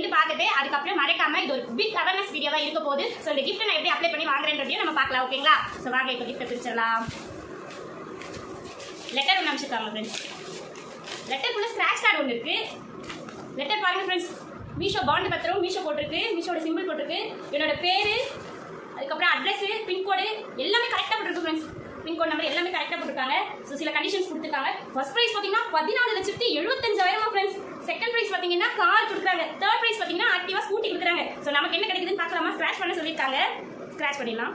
End பார்த்துட்டு அதுக்கப்புறம் மறக்காம இது ஒரு பிக் அவேர்னஸ் வீடியோவாக இருக்க போது ஸோ இந்த கிஃப்ட் நான் எப்படி அப்ளை பண்ணி வாங்குறேன்றதையும் நம்ம பார்க்கலாம் ஓகேங்களா ஸோ வாங்க இப்போ கிஃப்ட்டை பிரிச்சிடலாம். லெட்டர் ஒன்று அமைச்சிருக்காங்க ஃப்ரெண்ட்ஸ் லெட்டருக்குள்ள ஸ்க்ராட்ச் கார்டு ஒன்று இருக்கு. லெட்டர் பாருங்க ஃப்ரெண்ட்ஸ் மீஷோ பாண்டு பத்திரம் மீஷோ போட்டிருக்கு. மீஷோட சிம்பிள் போட்டிருக்கு. என்னோட பேரு அதுக்கப்புறம் அட்ரஸ் பின்கோடு எல்லாமே கரெக்டாக போட்டிருக்கு ஃப்ரெண்ட்ஸ் பின்கோட் நம்பர் எல்லாமே கரெக்டாக போட்டிருக்காங்க. ஸோ சில கண்டிஷன்ஸ் கொடுத்துருக்காங்க. ஃபர்ஸ்ட் ப்ரைஸ் பார்த்தீங்கன்னா பதினாலு லட்சத்தி எழுபத்தஞ்சாயிரமா ஃப்ரெண்ட்ஸ் செகண்ட் ப்ரைஸ் பார்த்தீங்கன்னா கார் கொடுக்குறாங்க. தேர்ட் ப்ரைஸ் பார்த்தீங்கன்னா ஆக்டிவா ஸ்கூட்டி கொடுக்குறாங்க. ஸோ நமக்கு என்ன கிடைக்குதுன்னு பார்க்கலாமா? ஸ்க்ராச் பண்ண சொல்லியிருக்காங்க. ஸ்க்ராச் பண்ணிடலாம்.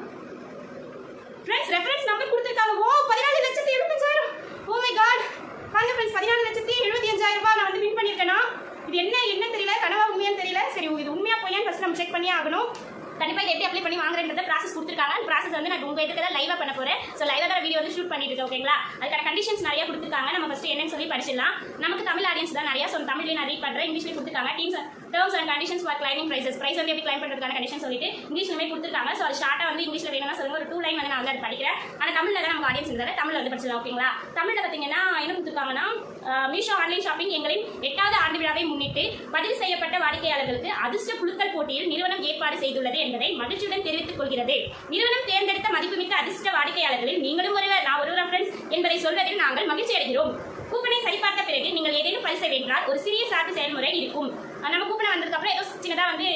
ஃப்ரெண்ட்ஸ் ரெஃபரன்ஸ் நம்பர் கொடுத்துருக்காங்க. ஓ பதினாலு லட்சத்தி எழுபத்தஞ்சாயிரம். ஓ மை காட் வாங்க ஃப்ரெண்ட்ஸ் பதினாலு லட்சத்தி எழுபத்தி அஞ்சாயிரம் ரூபாய் நான் வந்து வின் பண்ணியிருக்கேனா? இது என்ன என்ன தெரியல. கனவா உண்மையான்னு தெரியல. சரி இது உண்மையா பொய்யான்னு ஃபஸ்ட் நம்ம செக் பண்ணியே ஆகணும். கண்டிப்பாக இது எப்படி அப்ளை பண்ணி வாங்குறேன்றத ப்ராசஸ் கொடுத்துருக்காங்க. அந்த ப்ராசஸ் வந்து நான் உங்கள் இதுக்கு தான் லைவாக பண்ண போகிறேன் ஸோ லைவாக தான் வீடியோ வந்து ஷூட் பண்ணிட்டு இருக்கேன் ஓகேங்களா அதுக்கான கண்டிஷன்ஸ் நிறைய கொடுத்துருக்காங்க. நம்ம ஃபஸ்ட்டு என்னன்னு சொல்லி படிச்சிடலாம். நமக்கு தமிழ் ஆடியன்ஸ் தான் நிறையா. ஸோ தமிழ்லேயே நான் ரீட் பண்ணுறேன் இங்கிலீஷ்லேயே கொடுத்துருக்காங்க. Teams terms and conditions for claiming prizes prize வந்து எப்படி கிளைம் பண்ணுறதுக்கான கண்டிஷன் சொல்லிட்டு இங்கிலீஷ்லுமே கொடுத்துருக்காங்க. ஸோ அது ஷார்ட்டா வந்து இங்கிலீஷில் வேணும்னா சொல்லுங்க. ஒரு டூ லைன் வந்து நான் வந்து அது படிக்கிறேன். ஆனால் தமிழில் தான் நமக்கு ஆடியன்ஸ் இருந்தாலும் தமிழ் வந்து படிச்சிடலாம் ஓகேங்களா தமிழில் பார்த்தீங்கன்னா என்ன கொடுத்துருக்காங்கன்னா மீஷோ ஆன்லைன் ஷாப்பிங் எங்களின் எட்டாவது ஆண்டு விழாவை முன்னிட்டு பதிவு செய்யப்பட்ட வாடிக்கையாளர்களுக்கு அதிர்ஷ்ட குழுக்கள் போட்டியில் நிறுவனம் ஏற்பாடு செய்துள்ளது என்பதை மகிழ்ச்சியுடன் தெரிவித்துக் கொள்கிறது. நிறுவனம் தேர்ந்தெடுத்த மதிப்புமிக்க அதிர்ஷ்ட வாடிக்கையாளர்களில் நீங்களும் ஒருவர் நான் ஒருவர் ஃப்ரெண்ட்ஸ் என்பதை சொல்வதில் நாங்கள் மகிழ்ச்சி அடைகிறோம் கூப்பனை சரிபார்த்த பிறகு நீங்கள் ஏதேனும் பரிசை வென்றால் ஒரு சிறிய சார்பு செயல்முறை இருக்கும். நம்ம கூப்பிட வந்ததுக்கப்புறம் ஏதோ சின்னதாக வந்து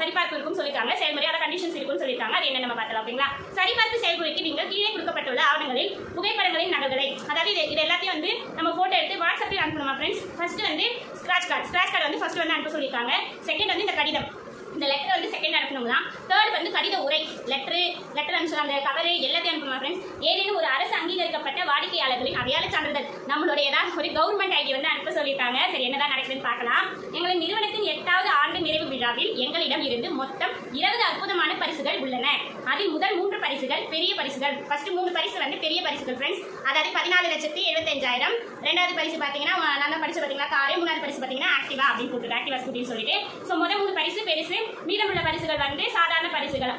சரிபார்ப்பு இருக்கும் சொல்லியிருக்காங்க செயல்முறை அதாவது கண்டிஷன்ஸ் இருக்கும்னு சொல்லியிருக்காங்க அது என்ன நம்ம பார்த்தலாம் ஓகேங்களா? சரிபார்ப்பு செயல்முறைக்கு நீங்கள் கீழே கொடுக்கப்பட்டுள்ள ஆவணங்களில் புகைப்படங்களின் நகல்களை அதாவது இது இது எல்லாத்தையும் வந்து நம்ம ஃபோட்டோ எடுத்து வாட்ஸ்அப்பில் அனுப்பணுமா ஃப்ரெண்ட்ஸ் ஃபஸ்ட்டு வந்து ஸ்க்ராச் கார்டு ஸ்க்ராச் கார்டு வந்து ஃபஸ்ட்டு வந்து அனுப்ப சொல்லியிருக்காங்க. செகண்ட் வந்து இந்த கடிதம். இந்த லெட்டர் வந்து செகண்ட் அனுப்பணுங்களா தேர்ட் வந்து கடித உரை லெட்ரு லெட்டர் அனுப்பிச்சு அந்த கவரு எல்லாத்தையும் அனுப்பணுமா ஃப்ரெண்ட்ஸ் ஏதேனும் ஒரு அரசு அங்கீகரிக்கப்பட்ட வாடிக்கையாளர்களின் அடையாள சான்றிதழ். நம்மளுடைய ஏதாவது ஒரு கவர்மெண்ட் ஐடி வந்து அனுப்ப சொல்லியிருக்காங்க. சரி என்னதான் நடக்குதுன்னு பார்க்கலாம். எங்களின் நிறுவனத்தின் எட்டாவது ஆண்டு நிறைவு விழாவில் எங்களிடம் இருந்து மொத்தம் இருபது அற்புதமான பரிசுகள் உள்ளன. அதில் முதல் மூன்று பரிசுகள் பெரிய பரிசுகள். ஃபர்ஸ்ட் மூணு பரிசு வந்து பெரிய பரிசுகள் ஃப்ரெண்ட்ஸ் அதாவது பதினாலு லட்சத்தி எழுபத்தஞ்சாயிரம் ரெண்டாவது பரிசு பார்த்தீங்கன்னா நான் தான் படிச்சு பார்த்தீங்கன்னா காரே மூணாவது பரிசு பார்த்தீங்கன்னா ஆக்டிவா அப்படின்னு போட்டுருக்கு ஆக்டிவா ஸ்கூட்டின்னு சொல்லிட்டு. ஸோ முதல் மூணு பரிசு பெருசு மீதமுள்ள பரிசுகள் வந்து சாதாரண பரிசுகள்.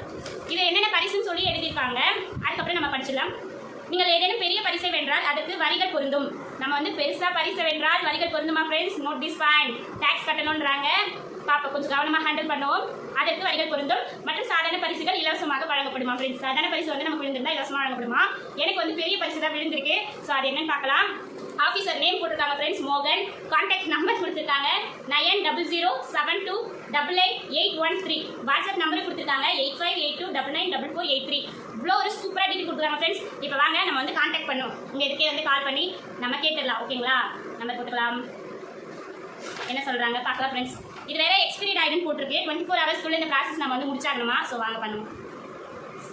இது என்னென்ன பரிசுன்னு சொல்லி எழுதியிருப்பாங்க. அதுக்கப்புறம் நம்ம படிச்சிடலாம். நீங்கள் ஏதேனும் பெரிய பரிசை வென்றால் அதற்கு வரிகள் பொருந்தும். நம்ம வந்து பெருசாக பரிசை வென்றால் வரிகள் பொருந்துமா friends note this point tax கட்டணுன்றாங்க பாப்பா கொஞ்சம் கவனமாக ஹேண்டில் பண்ணுவோம். அதற்கு வரிகள் பொருந்தும். மற்றும் சாதாரண பரிசுகள் இலவசமாக வழங்கப்படுமா ஃப்ரெண்ட்ஸ் சாதாரண பரிசு வந்து நமக்கு விழுந்திருந்தா இலவசமாக வழங்கப்படுமா? எனக்கு வந்து பெரிய பரிசு தான் விழுந்திருக்கு. ஸோ அது என்னன்னு பார்க்கலாம். ஆஃபீஸர் நேம் போட்டிருக்காங்க ஃப்ரெண்ட்ஸ் மோகன். கான்டாக்ட் நம்பர் கொடுத்துருக்காங்க. Nine double zero seven two double eight eight one three. WhatsApp number கொடுத்துருக்காங்க. Eight five eight two double nine double four eight three. இவ்வளோ ஒரு சூப்பராக டீட்டெயில் கொடுத்துருக்காங்க ஃப்ரெண்ட்ஸ் இப்போ வாங்க நம்ம வந்து கான்டாக்ட் பண்ணுவோம். இங்கே இதுக்கே வந்து கால் பண்ணி நம்ம கேட்டுடலாம். ஓகேங்களா நம்பர் போட்டுக்கலாம். என்ன சொல்கிறாங்க பார்க்கலாம் ஃப்ரெண்ட்ஸ் இது வேற எக்ஸ்பீரியட் ஆகிடுன்னு போட்டிருக்கு. டுவெண்ட்டி ஃபோர் ஹவர்ஸ்க்குள்ளே இந்த ப்ராசஸ் நம்ம வந்து முடிச்சாகணுமா? ஸோ வாங்க பண்ணுவோம்.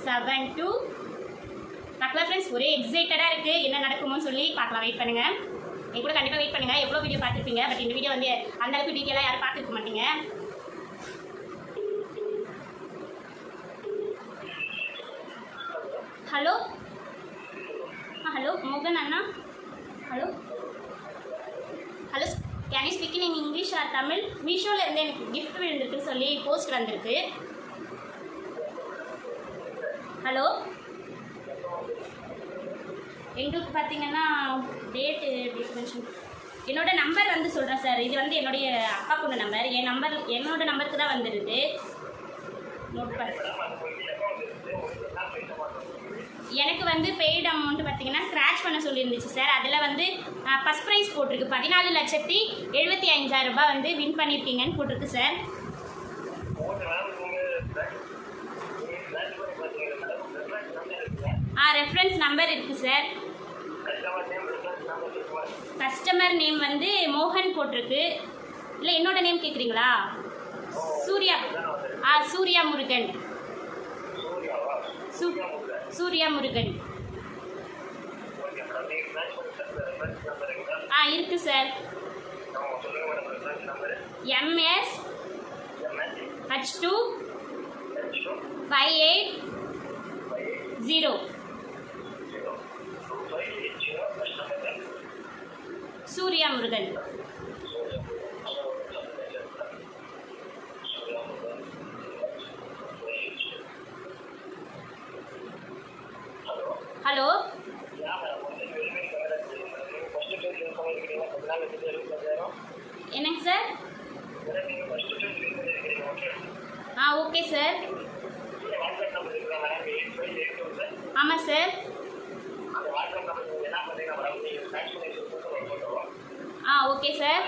செவன் டூ பார்க்கலாம் ஃப்ரெண்ட்ஸ் ஒரே எக்ஸைட்டடாக இருக்குது என்ன நடக்குமோன்னு சொல்லி பார்க்கலாம். வெயிட் பண்ணுங்கள் என் கூட கண்டிப்பாக வெயிட் பண்ணுங்கள் எவ்வளோ வீடியோ பார்த்துருப்பீங்க? பட் இந்த வீடியோ வந்து அந்தளவுக்கு டீட்டெயிலாக யாரும் பார்த்துருக்க மாட்டீங்க. ஹலோ ஆ ஹலோ மோகன் அண்ணா? Hello hello can you speaking in English or Tamil மீஷோவில் இருந்து எனக்கு கிஃப்ட் விழுந்திருக்குன்னு சொல்லி போஸ்ட் வந்திருக்கு. ஹலோ எங்களுக்கு பார்த்தீங்கன்னா டேட்டு டேட் மென்ஷன் என்னோட நம்பர் வந்து சொல்கிறேன் சார் இது வந்து என்னுடைய அப்பா பொண்ணு நம்பர் என் நம்பர் என்னோட நம்பருக்கு தான் வந்துடுது நோட் பண்ணுறேன் எனக்கு வந்து பெய்டு அமௌண்ட் பார்த்தீங்கன்னா ஸ்க்ராச் பண்ண சொல்லியிருந்துச்சு சார் அதில் வந்து ஃபஸ்ட் ப்ரைஸ் போட்டிருக்கு. பதினாலு லட்சத்தி எழுபத்தி அஞ்சாயிரம் ரூபாய் வந்து வின் பண்ணியிருக்கீங்கன்னு போட்டிருக்கு சார் ஆ ரெஃபரன்ஸ் நம்பர் இருக்குது சார் கஸ்டமர் நேம் வந்து மோகன் போட்டிருக்கு. இல்லை என்னோட நேம் கேட்குறீங்களா சூர்யா. ஆ சூர்யா முருகன். சூர்யா முருகன். ஆ இருக்கு sir MS H two five eight zero Surya Murugan. Hello? என்னங்க சார்? ஆ ஓகே சார். ஆமாம் sir. Okay sir.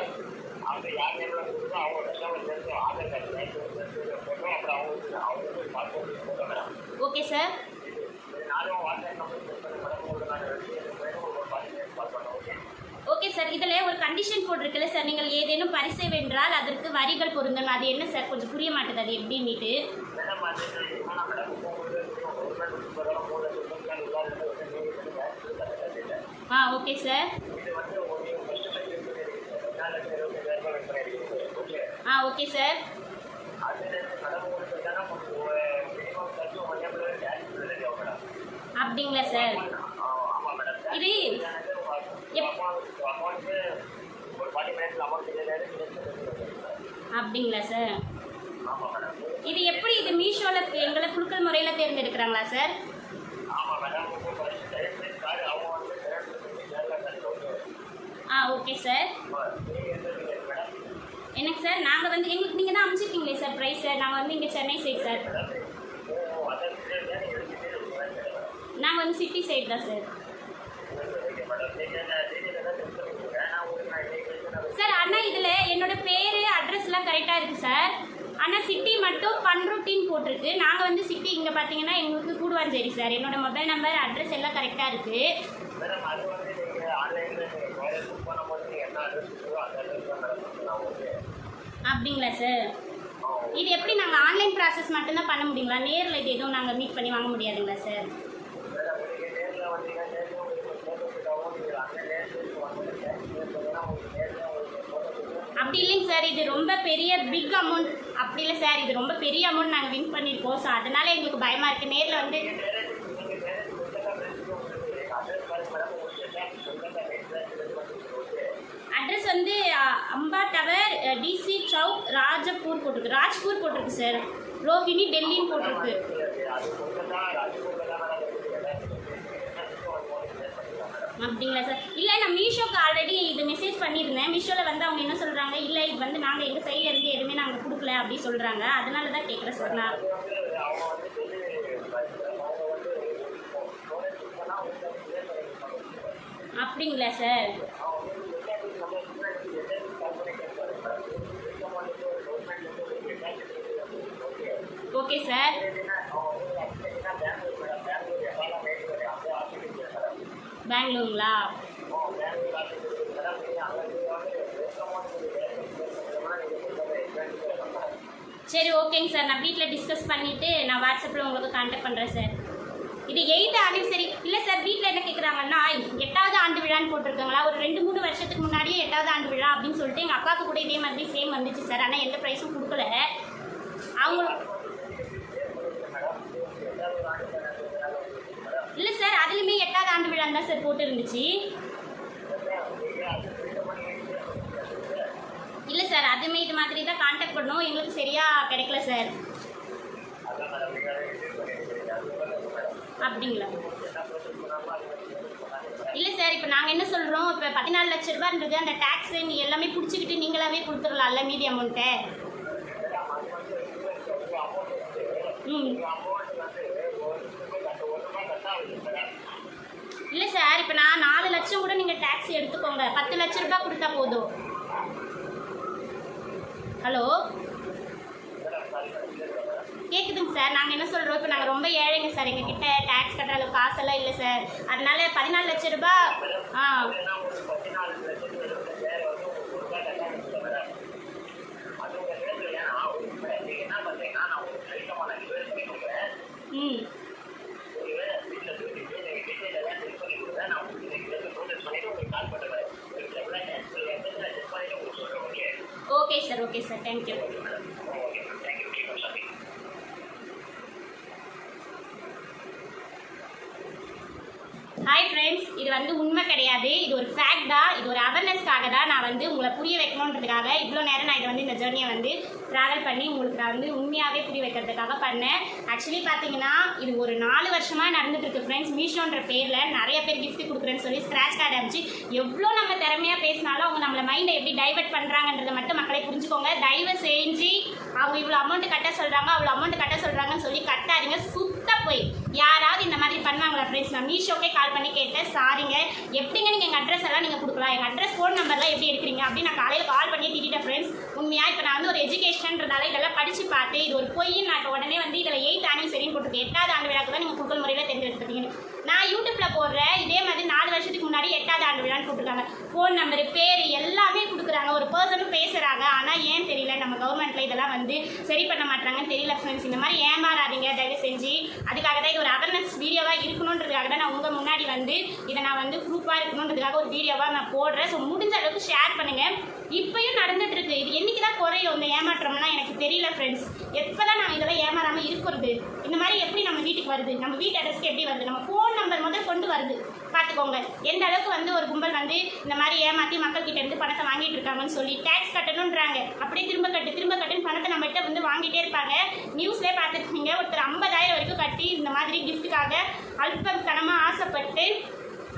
Okay sir. Okay sir இதில் ஒரு கண்டிஷன் போட்டிருக்குல்ல சார். நீங்கள் ஏதேனும் பரிசை வென்றால் அதற்கு வரிகள் பொருந்தணும் அது என்ன சார்? கொஞ்சம் புரிய மாட்டேது அது எப்படின்னுட்டு. ஆ ஓகே சார். ஆ ஓகே சார் அப்படிங்களா சார் இது அப்படிங்களா சார் இது எப்படி இது மீஷோவில் எங்களை குழுக்கள் முறையில் தேர்ந்தெடுக்கிறாங்களா சார் ஆ ஓகே சார் நீங்கள் எந்த நீங்கள் மேடம் என்னங்க சார்? நாங்கள் வந்து எங்களுக்கு நீங்கள் தான் அனுப்பிச்சிருக்கீங்களே சார் ப்ரைஸ் சார் நாங்கள் வந்து இங்கே சென்னை சைடு சார். நாங்கள் வந்து சிட்டி சைடு தான் சார். சார் அண்ணா இதில் என்னோட பேர் அட்ரஸ்லாம் கரெக்டாக இருக்குது சார். ஆனால் சிட்டி மட்டும் பண்ருட்டின்னு போட்டிருக்கு. நாங்கள் வந்து சிட்டி இங்கே பார்த்தீங்கன்னா எங்களுக்கு கூடுவாஞ்சேரி சார். என்னோட மொபைல் நம்பர் அட்ரஸ் எல்லாம் கரெக்டாக இருக்குது மேடம் அது வந்து நீங்கள் ஆன்லைனில் நீங்கள் கோயில் புக் பண்ணும்போது நீங்கள் என்ன அட்ரஸ் இருக்கோ அந்த அட்ரஸ் தான் மேடம் நான் ஓகே அப்படிங்களா சார்? இது எப்படி நாங்கள் ஆன்லைன் ப்ராசஸ் மட்டும்தான் பண்ண முடியுங்களா? நேரில் இது எதுவும் நாங்கள் மீட் பண்ணி வாங்க முடியாதுங்களா சார்? அப்படி இல்லைங்க சார். இது ரொம்ப பெரிய பிக் அமௌண்ட் அப்படி இல்லை சார். இது ரொம்ப பெரிய அமௌண்ட் நாங்கள் வின் பண்ணியிருக்கோம் ஸோ அதனால எங்களுக்கு பயமாக இருக்குது நேரில் வந்து நீங்கள் நேரில் கொல்கத்தா பிரெஞ்சுக்கு உங்களுக்கு அட்ரஸ் பாருங்க மேடம் உங்களுக்கு என்ன கொல்கத்தா பிரெஞ்சில் ஓகே அட்ரஸ் வந்து அ, அம்பா டவர் டிசி சவுக் ராஜப்பூர் போட்டிருக்கு. ராஜ்பூர் போட்டிருக்கு சார். ரோஹிணி டெல்லின்னு போட்டிருக்கு. அப்படிங்களா சார்? இல்லை நான் மீஷோக்கு ஆல்ரெடி இது மெசேஜ் பண்ணியிருந்தேன். மீஷோவில் வந்து அவங்க என்ன சொல்கிறாங்க இல்லை இது வந்து நாங்கள் எங்கள் சைடில் இருந்து எதுவுமே நாங்கள் கொடுக்கல அப்படின்னு சொல்கிறாங்க அதனால தான் கேட்குறேன் சார் நான். அப்படிங்களா சார்? ஓகே சார் பெங்களூருங்களா சரி ஓகேங்க சார் நான் வீட்டில் டிஸ்கஸ் பண்ணிவிட்டு நான் வாட்ஸ்அப்பில் உங்களுக்கு கான்டாக்ட் பண்ணுறேன் சார் இது எயிட் ஆனிவர்சரி இல்லை சார் வீட்டில் என்ன கேட்குறாங்கன்னா எட்டாவது ஆண்டு விழான்னு போட்டிருக்காங்களா? ஒரு ரெண்டு மூணு வருஷத்துக்கு முன்னாடியே எட்டாவது ஆண்டு விழா அப்படின்னு சொல்லிட்டு எங்கள் அக்காவுக்கு கூட இதே மாதிரி சேம் வந்துச்சு சார் ஆனால் எந்த ப்ரைஸும் கொடுக்கல. அவங்க இல்லை சார் அதுலேயுமே எட்டாவது ஆண்டு விழா தான் சார் போட்டு இருந்துச்சு. இல்லை சார் அதுமே இது மாதிரி தான் காண்டாக்ட் பண்ணோம். எங்களுக்கு சரியாக கிடைக்கல சார். அப்படிங்களா? இல்லை சார் இப்போ நாங்கள் என்ன சொல்கிறோம் இப்போ பதினாலு லட்ச ரூபான்றது அந்த டேக்ஸு நீ எல்லாமே பிடிச்சிக்கிட்டு நீங்களாவே கொடுத்துடலாம்ல மீதி அமௌண்ட்டை ம். இல்லை சார் இப்போ நான் நாலு லட்சம் கூட நீங்கள் டேக்ஸி எடுத்துக்கோங்க. பத்து லட்ச ரூபாய் கொடுத்தா போதும். ஹலோ கேட்குதுங்க சார் நாங்கள் என்ன சொல்கிறோம் இப்போ நாங்கள் ரொம்ப ஏழைங்க சார் எங்ககிட்ட டேக்ஸ் கட்டுற அளவுக்கு காசெல்லாம் இல்லை சார். அதனால பதினாலு லட்ச ரூபாய் ஆ. ம். Okay sir okay sir thank you hi friends இது வந்து உண்மை கிடையாது. இது ஒரு ஃபேக்ட் தான். இது ஒரு அவேர்னஸ்க்காக தான் நான் வந்து உங்களை புரிய வைக்கணுன்றதுக்காக இவ்வளோ நேரம் நான் வந்து இந்த ஜேர்னியை வந்து ட்ராவல் பண்ணி உங்களுக்கு நான் வந்து உண்மையாகவே புரிய வைக்கிறதுக்காக பண்ணேன். ஆக்சுவலி பார்த்தீங்கன்னா இது ஒரு நாலு வருஷமாக நடந்துட்டு ஃப்ரெண்ட்ஸ் மீஷோன்ற பேரில் நிறைய பேர் கிஃப்ட் கொடுக்குறேன்னு சொல்லி ஸ்க்ராட்ச் கார்டு அனுப்பிச்சு எவ்வளோ நம்ம திறமையாக பேசினாலும் அவங்க நம்மளை மைண்டை எப்படி டைவர்ட் பண்ணுறாங்கன்றதை மட்டும் மக்களை புரிஞ்சுக்கோங்க. தயவு செஞ்சு அவங்க இவ்வளோ அமௌண்ட் கட்ட சொல்கிறாங்க அவ்வளோ அமௌண்ட் கட்ட சொல்கிறாங்கன்னு சொல்லி கட்டாதீங்க. சுத்த போய். யாராவது இந்த மாதிரி பண்ணாங்களா ஃப்ரெண்ட்ஸ் நான் மீஷோக்கே கால் பண்ணி கேட்டேன். சாரிங்க எப்படிங்க நீங்கள் எங்கள் அட்ரஸ் எல்லாம் நீங்கள் கொடுக்கலாம்? எங்கள் அட்ரஸ் ஃபோன் நம்பர்லாம் எப்படி எடுக்கிறீங்க? அப்படின்னு நான் காலையில் கால் பண்ணி ஃப்ரெண்ட்ஸ் உண்மையாக இப்போ நான் வந்து ஒரு எஜுகேஷன்றதால இதெல்லாம் படித்து பார்த்து இது ஒரு பொய்ன்னு நான் உடனே வந்து இதில் எயித் ஆனியும் சரின்னு போட்டுருக்கு. எட்டாவது ஆண்டு விழாக்கு தான் நீங்கள் குக்கல் முறையில் தெரிஞ்செடுத்துருக்கீங்க நான் யூடியூப்பில் போடுறேன். இதே மாதிரி நாலு வருஷத்துக்கு முன்னாடி எட்டாவது ஆண்டு விழான்னு போட்டிருக்காங்க. ஃபோன் நம்பர் பேர் எல்லாமே கொடுக்குறாங்க. ஒரு பர்சனும் பேசுகிறாங்க ஆனால் ஏன் தெரியல. நம்ம கவர்மெண்ட்டில் இதெல்லாம் வந்து சரி பண்ண மாட்டாங்கன்னு தெரியல ஃப்ரெண்ட்ஸ் இந்த மாதிரி ஏமாறாதீங்க. தயவு செஞ்சு. அதுக்காக தான் இது ஒரு வீடியோவாக இருக்கணுன்றதுக்காக தான் நான் உங்கள் முன்னாடி வந்து இதை நான் வந்து ப்ரூஃபாக இருக்கணுன்றதுக்காக ஒரு வீடியோவாக நான் போடுறேன். ஸோ முடிஞ்ச அளவுக்கு ஷேர் பண்ணுங்கள் இப்பயும் நடந்துட்டு இருக்கு. இது என்னைக்கு தான் குறையும்? இந்த ஏமாற்றம்லாம் எனக்கு தெரியல ஃப்ரெண்ட்ஸ் எப்போ தான் நான் இதெல்லாம் ஏமாறாமல் இருக்கிறது? இந்த மாதிரி எப்படி நம்ம வீட்டுக்கு வருது? நம்ம வீட்டு அட்ரஸ்க்கு எப்படி வருது? நம்ம ஃபோன் நம்பர் முதல் கொண்டு வருது. பார்த்துக்கோங்க. எந்த அளவுக்கு வந்து ஒரு கும்பல் வந்து இந்த மாதிரி ஏமாற்றி மக்கள்கிட்ட இருந்து பணத்தை வாங்கிட்டு இருக்காங்கன்னு சொல்லி டேக்ஸ் கட்டணுன்றாங்க அப்படியே திரும்ப கட்டு திரும்ப கட்டுன்னு பணத்தை நம்மகிட்ட வந்து வாங்கிட்டே இருப்பாங்க. நியூஸ்லேயே பார்த்துருப்பீங்க ஒருத்தர் ஐம்பதாயிரம் வரைக்கும் கட்டி இந்த மாதிரி கிஃப்ட்டுக்காக அல்பத்தனமாக ஆசைப்பட்டு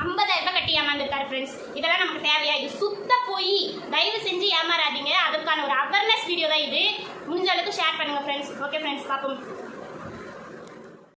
ஐம்பதாயிரம் ரூபாய் கட்டி ஏமாந்துருக்காரு ஃப்ரெண்ட்ஸ் இதெல்லாம் நமக்கு தேவையா? இது சுத்த போய் தயவு செஞ்சு ஏமாறாதீங்க. அதுக்கான ஒரு அவேர்னஸ் வீடியோ தான் இது. முடிஞ்ச அளவுக்கு ஷேர் பண்ணுங்கள் ஃப்ரெண்ட்ஸ் ஓகே ஃப்ரெண்ட்ஸ் பார்ப்போம்.